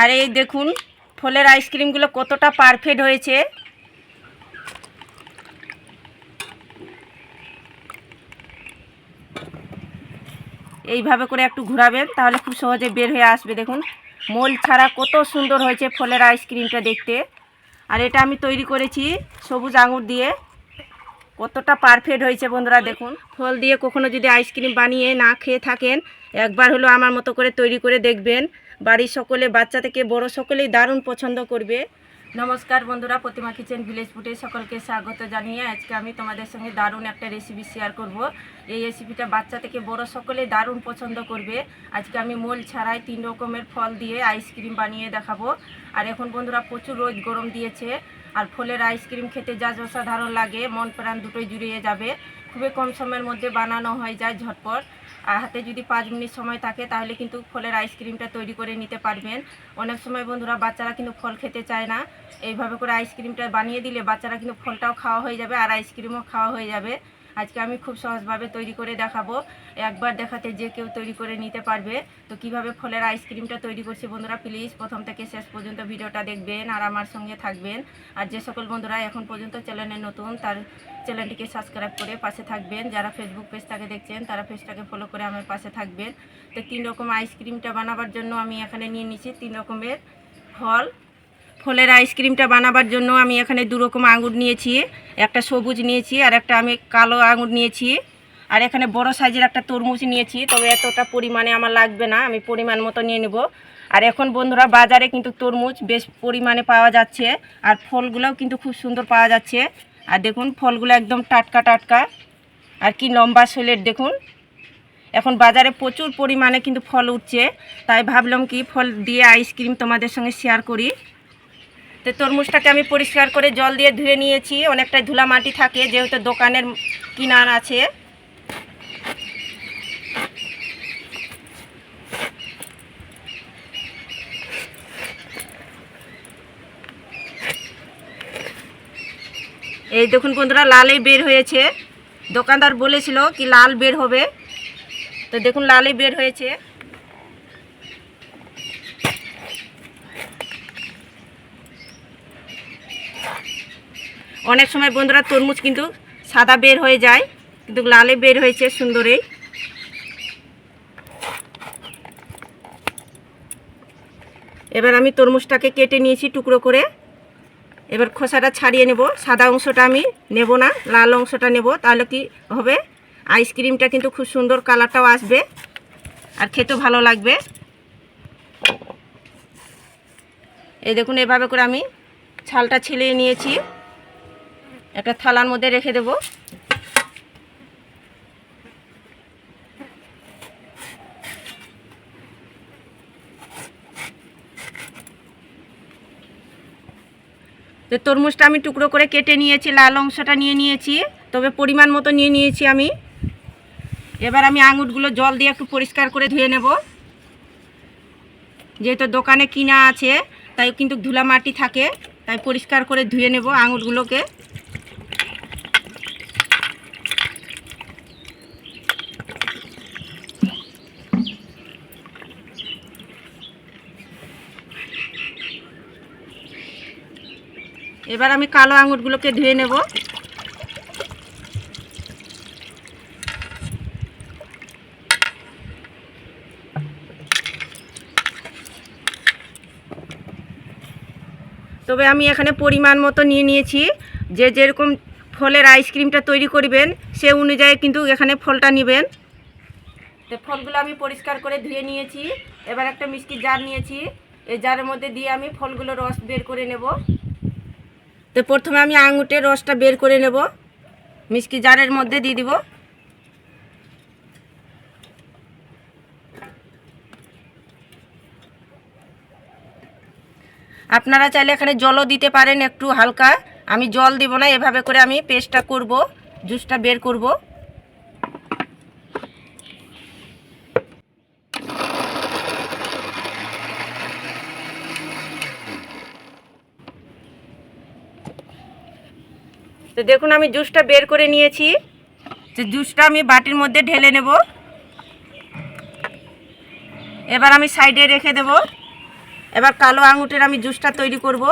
আর এই দেখুন, ফলের আইসক্রিমগুলো কতটা পারফেক্ট হয়েছে। এইভাবে করে একটু ঘোরাবেন, তাহলে খুব সহজে বের হয়ে আসবে, দেখুন। মোল ছাড়া কত সুন্দর হয়েছে ফলের আইসক্রিমটা দেখতে। আর এটা আমি তৈরি করেছি সবুজ আঙুর দিয়ে। কতটা পারফেক্ট হয়েছে বন্ধুরা, দেখুন। ফল দিয়ে কখনো যদি আইসক্রিম বানিয়ে না খেয়ে থাকেন, একবার হলো আমার মতো করে তৈরি করে দেখবেন। বাড়ির সকলে, বাচ্চা থেকে বড় সকলেই দারুণ পছন্দ করবে। নমস্কার বন্ধুরা, প্রতিমা কিচেন ভিলেজ ফুটে সকলকে স্বাগত জানিয়ে আজকে আমি তোমাদের সঙ্গে দারুণ একটা রেসিপি শেয়ার করব। এই রেসিপিটা বাচ্চা থেকে বড় সকলেই দারুণ পছন্দ করবে। আজকে আমি মোল ছাড়াই তিন রকমের ফল দিয়ে আইসক্রিম বানিয়ে দেখাবো। আর এখন বন্ধুরা প্রচুর রোদ গরম দিয়েছে, আর ফলের আইসক্রিম খেতে যা অসাধারণ লাগে, মন প্রাণ দুটোই জুড়িয়ে যাবে। খুবই কম সময়ের মধ্যে বানানো হয়ে যায় ঝটপট। আর হাতে যদি পাঁচ মিনিট সময় থাকে, তাহলে কিন্তু ফলের আইসক্রিমটা তৈরি করে নিতে পারবেন। অনেক সময় বন্ধুরা বাচ্চারা কিন্তু ফল খেতে চায় না। এইভাবে করে আইসক্রিমটা বানিয়ে দিলে বাচ্চারা কিন্তু ফলটাও খাওয়া হয়ে যাবে, আর আইসক্রিমও খাওয়া হয়ে যাবে। আজকে আমি খুব সহজভাবে তৈরি করে দেখাবো। একবার দেখাতে যে কেউ তৈরি করে নিতে পারবে। তো কীভাবে ফলের আইসক্রিমটা তৈরি করছি বন্ধুরা, প্লিজ প্রথম থেকে শেষ পর্যন্ত ভিডিওটা দেখবেন আর আমার সঙ্গে থাকবেন। আর যে সকল বন্ধুরা এখন পর্যন্ত চ্যানেলে নতুন, তার চ্যানেলটিকে সাবস্ক্রাইব করে পাশে থাকবেন। যারা ফেসবুক পেজটাকে দেখছেন, তারা পেজটাকে ফলো করে আমার পাশে থাকবেন। তো তিন রকম আইসক্রিমটা বানাবার জন্য আমি এখানে নিয়ে নিচ্ছি তিন রকমের ফল। ফলের আইসক্রিমটা বানাবার জন্য আমি এখানে দু রকম আঙুর নিয়েছি, একটা সবুজ নিয়েছি আর একটা আমি কালো আঙুর নিয়েছি। আর এখানে বড় সাইজের একটা তরমুজ নিয়েছি, তবে এতটা পরিমাণে আমার লাগবে না, আমি পরিমাণ মতো নিয়ে নেব। আর এখন বন্ধুরা বাজারে কিন্তু তরমুজ বেশ পরিমাণে পাওয়া যাচ্ছে, আর ফলগুলোও কিন্তু খুব সুন্দর পাওয়া যাচ্ছে। আর দেখুন, ফলগুলো একদম টাটকা টাটকা। আর কি লম্বা শৈলের দেখুন। এখন বাজারে প্রচুর পরিমাণে কিন্তু ফল উঠছে, তাই ভাবলাম কি ফল দিয়ে আইসক্রিম তোমাদের সঙ্গে শেয়ার করি। তো তরমুজটাকে আমি পরিষ্কার করে জল দিয়ে ধুয়ে নিয়েছি। অনেকটাই ধুলা মাটি থাকে, যেহেতু দোকানের কিনার আছে। এই দেখুন বন্ধুরা, লালই বের হয়েছে। দোকানদার বলেছিল কি লাল বের হবে। তো দেখুন, লালই বের হয়েছে। অনেক সময় বন্ধুরা তরমুজ কিন্তু সাদা বের হয়ে যায়, কিন্তু লালে বের হয়েছে সুন্দরেই। এবার আমি তরমুজটাকে কেটে নিয়েছি টুকরো করে। এবার খোসাটা ছাড়িয়ে নেব, সাদা অংশটা আমি নেব না, লাল অংশটা নেব, তাহলে কি হবে? আইসক্রিমটা কিন্তু খুব সুন্দর কালারটাও আসবে, আর খেতেও ভালো লাগবে। এই দেখুন, এভাবে করে আমি ছালটা ছেলিয়ে নিয়েছি। একটা থালার মধ্যে রেখে দেব। তো তরমুজটা আমি টুকরো করে কেটে নিয়েছি, লাল অংশটা নিয়ে নিয়েছি, তবে পরিমাণ মতো নিয়ে নিয়েছি আমি। এবার আমি আঙুরগুলো জল দিয়ে একটু পরিষ্কার করে ধুয়ে নেব। যেহেতু দোকানে কিনা আছে, তাই কিন্তু ধুলা মাটি থাকে, তাই পরিষ্কার করে ধুয়ে নেব আঙুরগুলোকে। এবার আমি কালো আঙুরগুলোকে ধুয়ে নেব। তবে আমি এখানে পরিমাণ মতো নিয়ে নিয়েছি। যে যেরকম ফলের আইসক্রিমটা তৈরি করবেন, সে অনুযায়ী কিন্তু এখানে ফলটা নেবেন। তো ফলগুলো আমি পরিষ্কার করে ধুয়ে নিয়েছি। এবার একটা মিষ্টি জার নিয়েছি। এই জারের মধ্যে দিয়ে আমি ফলগুলো রস বের করে নেব। তো প্রথমে আমি আঙুটের রসটা বের করে নেব। মিষ্টি জারের মধ্যে দিয়ে দিব। আপনারা চাইলে এখানে জলও দিতে পারেন একটু হালকা। আমি জল দিব না, এভাবে করে আমি পেস্টটা করব জুসটা বের করব। তো দেখুন আমি জুসটা বের করে নিয়েছি। তো জুসটা আমি বাটির মধ্যে ঢেলে নেব। এবার আমি সাইডে রেখে দেব। এবার কালো আঙুটের আমি জুসটা তৈরি করব।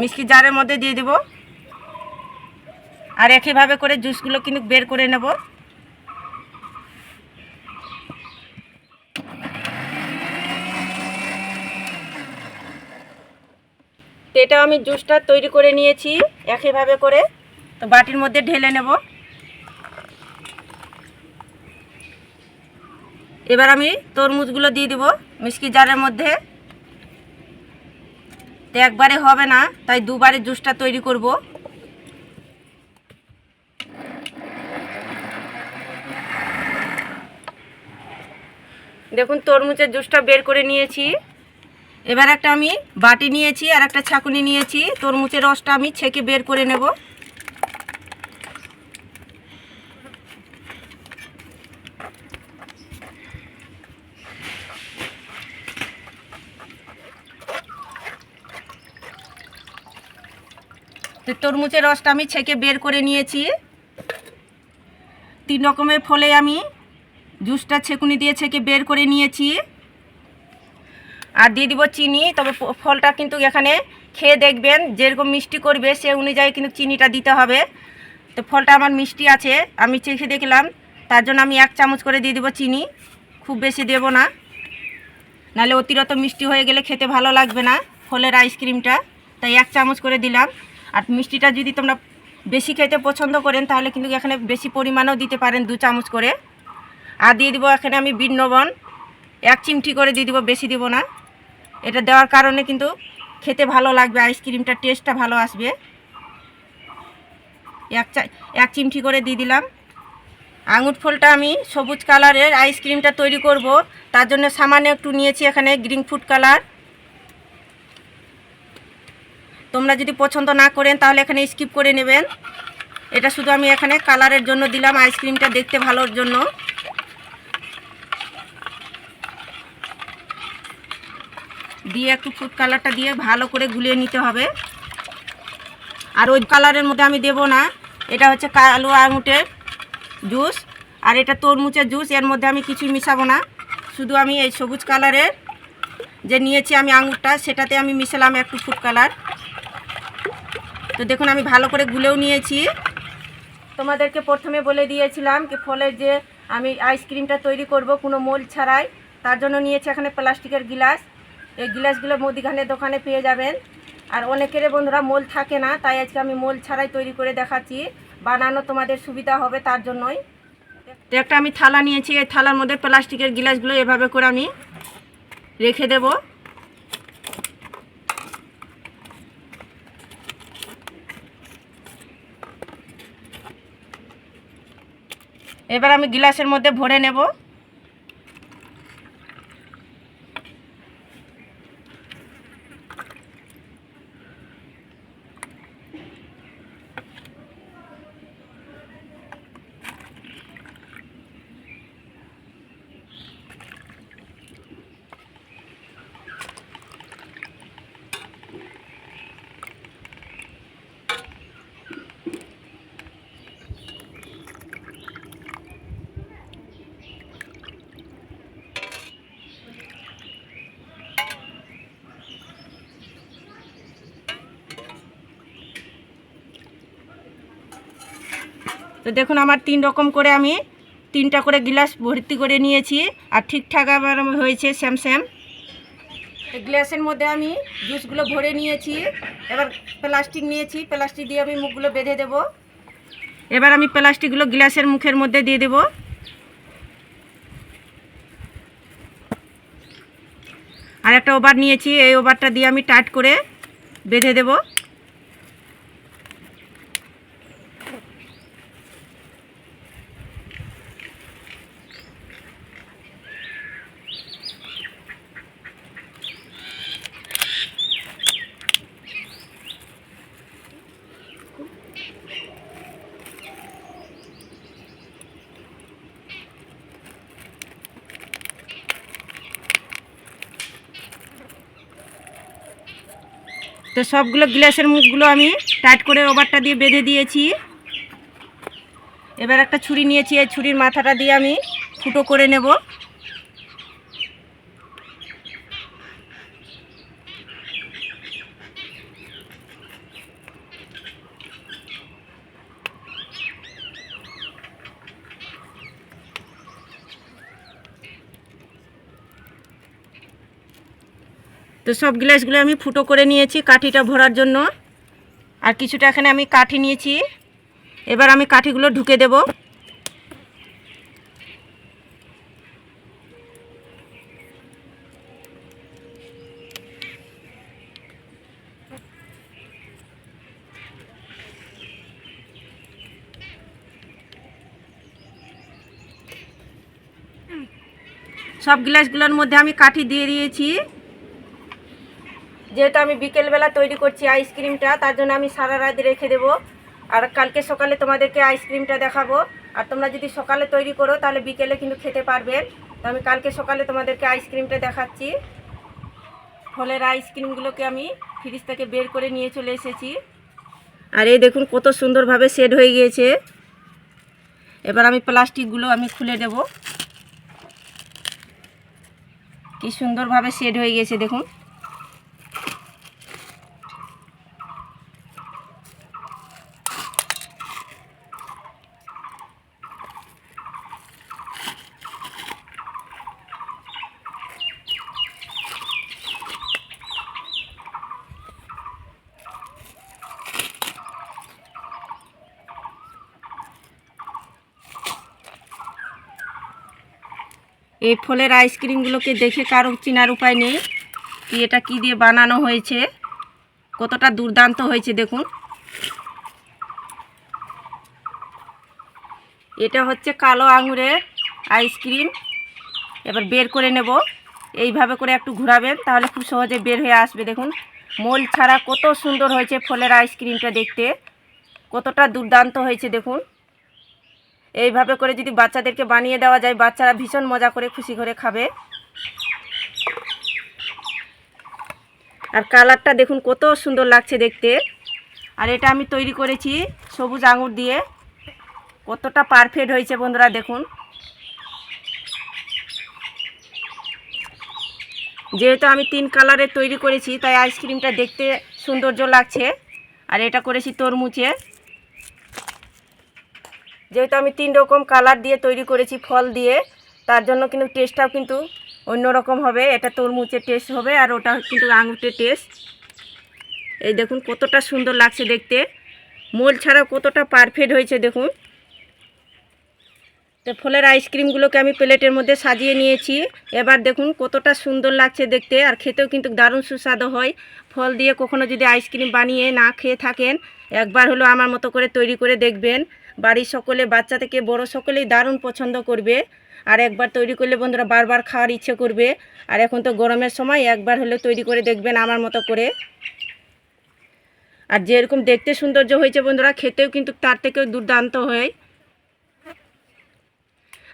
মিষ্টি জারের মধ্যে দিয়ে দেব। আর একইভাবে করে জুসগুলো কিন্তু বের করে নেব। তো এটা আমি জুসটা তৈরি করে নিয়েছি একইভাবে করে। তো বাটির মধ্যে ঢেলে নেব। এবার আমি তরমুজগুলো দিয়ে দিব মিষ্টি জারের মধ্যে। তো একবারে হবে না, তাই দুবারে জুসটা তৈরি করব। দেখুন, তরমুজের জুসটা বের করে নিয়েছি। এবার একটা আমি বাটি নিয়েছি আর একটা ছাকুনি নিয়েছি। তরমুজের রসটা আমি ছেঁকে বের করে নেব। তো তরমুজের রসটা আমি ছেঁকে বের করে নিয়েছি। তিন রকমের ফলে আমি জুসটা ছেকুনি দিয়ে ছেঁকে বের করে নিয়েছি। আর দিয়ে দিব চিনি, তবে ফলটা কিন্তু এখানে খেয়ে দেখবেন, যেরকম মিষ্টি করবে সে অনুযায়ী কিন্তু চিনিটা দিতে হবে। তো ফলটা আমার মিষ্টি আছে, আমি চেখে দেখলাম, তার জন্য আমি এক চামচ করে দিয়ে দেবো চিনি, খুব বেশি দেব না। নাহলে অতিরিক্ত মিষ্টি হয়ে গেলে খেতে ভালো লাগবে না, ফলের আইসক্রিমটা তাই এক চামচ করে দিলাম। আর মিষ্টিটা যদি তোমরা বেশি খেতে পছন্দ করেন, তাহলে কিন্তু এখানে বেশি পরিমাণেও দিতে পারেন, দু চামচ করে। আর দিয়ে দিব এখানে আমি লবণ, এক চিমটি করে দিয়ে দিব, বেশি দিব না। এটা দেওয়ার কারণে কিন্তু খেতে ভালো লাগবে, আইসক্রিমটা টেস্টটা ভালো আসবে। এক চা এক চিমটি করে দিয়ে দিলাম। আঙুর ফলটা আমি সবুজ কালারের আইসক্রিমটা তৈরি করব। তার জন্য সামান্য একটু নিয়েছি এখানে গ্রিন ফুড কালার। তোমরা যদি পছন্দ না করেন তাহলে এখানে স্কিপ করে নেবেন। এটা শুধু আমি এখানে কালারের জন্য দিলাম, আইসক্রিমটা দেখতে ভালোর জন্য। দিয়ে একটু ফুড কালারটা দিয়ে ভালো করে গুলিয়ে নিতে হবে। আর ওই কালারের মধ্যে আমি দেব না। এটা হচ্ছে কালো আঙুটের জুস আর এটা তরমুজের জুস এর মধ্যে আমি কিছুই মিশাবো না। শুধু আমি এই সবুজ কালারের যে নিয়েছি আমি আঙুরটা, সেটাতে আমি মিশালাম একটু ফুড কালার তো দেখুন, আমি ভালো করে গুলেও নিয়েছি। তোমাদেরকে প্রথমে বলে দিয়েছিলাম কি, ফলের যে আমি আইসক্রিমটা তৈরি করব কোনো মোল ছাড়াই, তার জন্য নিয়েছি এখানে প্লাস্টিকের গিলাস। এই গিলাসগুলো মুদিখানের দোকানে পেয়ে যাবেন। আর অনেকের বন্ধুরা মোল থাকে না, তাই আজকে আমি মোল ছাড়াই তৈরি করে দেখাচ্ছি। বানানো তোমাদের সুবিধা হবে তার জন্যই। তো একটা আমি থালা নিয়েছি, এই থালার মধ্যে প্লাস্টিকের গিলাসগুলো এভাবে করে আমি রেখে দেবো। এবার আমি গিলাসের মধ্যে ভরে নেব। তো দেখুন আমার তিন রকম করে আমি তিনটা করে গ্লাস ভর্তি করে নিয়েছি আর ঠিকঠাক আমার হয়েছে স্যাম স্যাম গ্লাসের মধ্যে আমি জুসগুলো ভরে নিয়েছি। এবার প্লাস্টিক নিয়েছি, প্লাস্টিক দিয়ে আমি মুখগুলো বেঁধে দেব। এবার আমি প্লাস্টিকগুলো গ্লাসের মুখের মধ্যে দিয়ে দেব। আর একটা ওভার নিয়েছি, এই ওভারটা দিয়ে আমি টাইট করে বেঁধে দেবো। তো সবগুলো গ্লাসের মুখগুলো আমি টাইট করে ওভারটা দিয়ে বেঁধে দিয়েছি। এবার একটা ছুরি নিয়েছি, এই ছুরির মাথাটা দিয়ে আমি ফুটো করে নেব। তো সব গ্লাসগুলো আমি ফুটো করে নিয়েছি কাঠিটা ভরার জন্য। আর কিছুটা এখানে আমি কাঠি নিয়েছি। এবার আমি কাঠিগুলো ঢুকে দেব। সব গ্লাসগুলোর মধ্যে আমি কাঠি দিয়ে দিয়েছি। যেহেতু আমি বিকেলবেলা তৈরি করছি আইসক্রিমটা তার জন্য আমি সারা রাত রেখে দেবো। আর কালকে সকালে তোমাদেরকে আইসক্রিমটা দেখাবো। আর তোমরা যদি সকালে তৈরি করো, তাহলে বিকেলে কিন্তু খেতে পারবে। তো আমি কালকে সকালে তোমাদেরকে আইসক্রিমটা দেখাচ্ছি। ফলের আইসক্রিমগুলোকে আমি ফ্রিজ থেকে বের করে নিয়ে চলে এসেছি। আর এই দেখুন কত সুন্দরভাবে সেট হয়ে গিয়েছে। এবার আমি প্লাস্টিকগুলো আমি খুলে দেব। কি সুন্দরভাবে সেট হয়ে গিয়েছে, দেখুন। এই ফলের আইসক্রিমগুলোকে দেখে কারও চেনার উপায় নেই। কি এটা কি দিয়ে বানানো হয়েছে? কতটা দুর্দান্ত হয়েছে দেখুন। এটা হচ্ছে কালো আঙুরের আইসক্রিম এবার বের করে নেব। এইভাবে করে একটু ঘোরাবেন, তাহলে খুব সহজে বের হয়ে আসবে। দেখুন, মোল ছাড়া কত সুন্দর হয়েছে ফলের আইসক্রিমটা দেখতে। কতটা দুর্দান্ত হয়েছে দেখুন। এইভাবে করে যদি বাচ্চাদেরকে বানিয়ে দেওয়া যায়, বাচ্চারা ভীষণ মজা করে খুশি করে খাবে। আর কালারটা দেখুন কত সুন্দর লাগছে দেখতে। আর এটা আমি তৈরি করেছি সবুজ আঙুর দিয়ে। কতটা পারফেক্ট হয়েছে বন্ধুরা, দেখুন। যেহেতু আমি তিন কালারের তৈরি করেছি, তাই আইসক্রিমটা দেখতে সৌন্দর্য লাগছে। আর এটা করেছি তরমুজের যেহেতু আমি তিন রকম কালার দিয়ে তৈরি করেছি ফল দিয়ে, তার জন্য কিন্তু টেস্টটাও কিন্তু অন্যরকম হবে। এটা তরমুজের টেস্ট হবে আর ওটা কিন্তু আঙুরটের টেস্ট এই দেখুন কতটা সুন্দর লাগছে দেখতে। মোল ছাড়া কতটা পারফেক্ট হয়েছে দেখুন। তো ফলের আইসক্রিমগুলোকে আমি প্লেটের মধ্যে সাজিয়ে নিয়েছি। এবার দেখুন কতটা সুন্দর লাগছে দেখতে আর খেতেও কিন্তু দারুণ সুস্বাদু হয়। ফল দিয়ে কখনো যদি আইসক্রিম বানিয়ে না খেয়ে থাকেন, একবার হলো আমার মতো করে তৈরি করে দেখবেন। বাড়ির সকলে, বাচ্চা থেকে বড় সকলেই দারুণ পছন্দ করবে। আর একবার তৈরি করলে বন্ধুরা বারবার খাওয়ার ইচ্ছে করবে। আর এখন তো গরমের সময়, একবার হলে তৈরি করে দেখবেন আমার মতো করে। আর যেরকম দেখতে সৌন্দর্য হয়েছে বন্ধুরা, খেতেও কিন্তু তার থেকেও দুর্দান্ত হয়।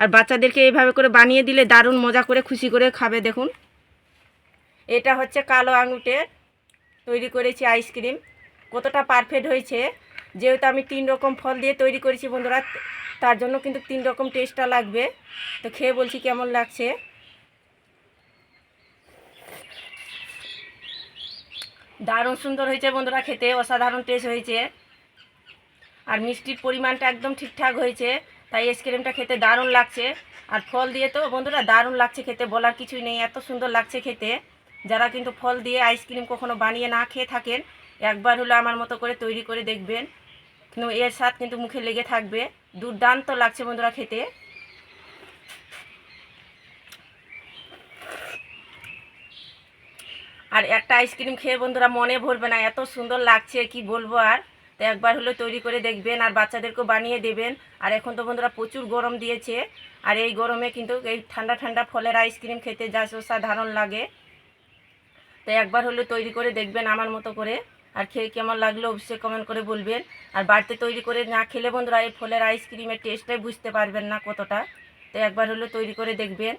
আর বাচ্চাদেরকে এইভাবে করে বানিয়ে দিলে দারুণ মজা করে, খুশি করে খাবে, দেখুন। এটা হচ্ছে কালো আঙুটের তৈরি করেছি আইসক্রিম। কতটা পারফেক্ট হয়েছে। যেহেতু আমি তিন রকম ফল দিয়ে তৈরি করেছি বন্ধুরা, তার জন্য কিন্তু তিন রকম টেস্টটা লাগবে। তো খেয়ে বলছি কেমন লাগছে? দারুণ সুন্দর হয়েছে বন্ধুরা খেতে, অসাধারণ টেস্ট হয়েছে। আর মিষ্টির পরিমাণটা একদম ঠিকঠাক হয়েছে, তাই আইসক্রিমটা খেতে দারুণ লাগছে। আর ফল দিয়ে তো বন্ধুরা দারুণ লাগছে খেতে, বলার কিছুই নেই, এত সুন্দর লাগছে খেতে। যারা কিন্তু ফল দিয়ে আইসক্রিম কখনো বানিয়ে না খেয়ে থাকেন একবার হলো আমার মতো করে তৈরি করে দেখবেন। কিন্তু এর স্বাদ কিন্তু মুখে লেগে থাকবে। দুর্দান্ত লাগছে বন্ধুরা খেতে। আর একটা আইসক্রিম খেয়ে বন্ধুরা মনে ভরবে না, এত সুন্দর লাগছে, কি বলব আর। তো একবার হলো তৈরি করে দেখবেন আর বাচ্চাদেরকেও বানিয়ে দেবেন। আর এখন তো বন্ধুরা প্রচুর গরম দিয়েছে। আর এই গরমে কিন্তু এই ঠান্ডা ঠান্ডা ফলের আইসক্রিম খেতে যা সাধারণ লাগে। তো একবার হলো তৈরি করে দেখবেন আমার মতো করে। আর খেয়ে কেমন লাগল অবশ্যই কমেন্ট করে বলবেন। আর বাড়িতে তৈরি করে না খেলে বন্ধুরা এই ফলের আইসক্রিমের টেস্টটাই বুঝতে পারবেন না কতটা। তো একবার হলো তৈরি করে দেখবেন।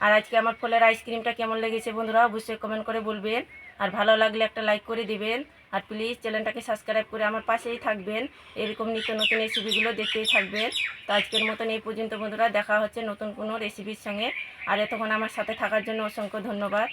আর আজকে আমার ফলের আইসক্রিমটা কেমন লেগেছে বন্ধুরা অবশ্যই কমেন্ট করে বলবেন। আর ভালো লাগলে একটা লাইক করে দিবেন। আর প্লিজ চ্যানেলটাকে সাবস্ক্রাইব করে আমার পাশেই থাকবেন। এরকম নিত্য নতুন রেসিপিগুলো দেখতেই থাকবেন। তো আজকের মতন এই পর্যন্ত বন্ধুরা, দেখা হচ্ছে নতুন কোনো রেসিপির সঙ্গে। আর এতক্ষণ আমার সাথে থাকার জন্য অসংখ্য ধন্যবাদ।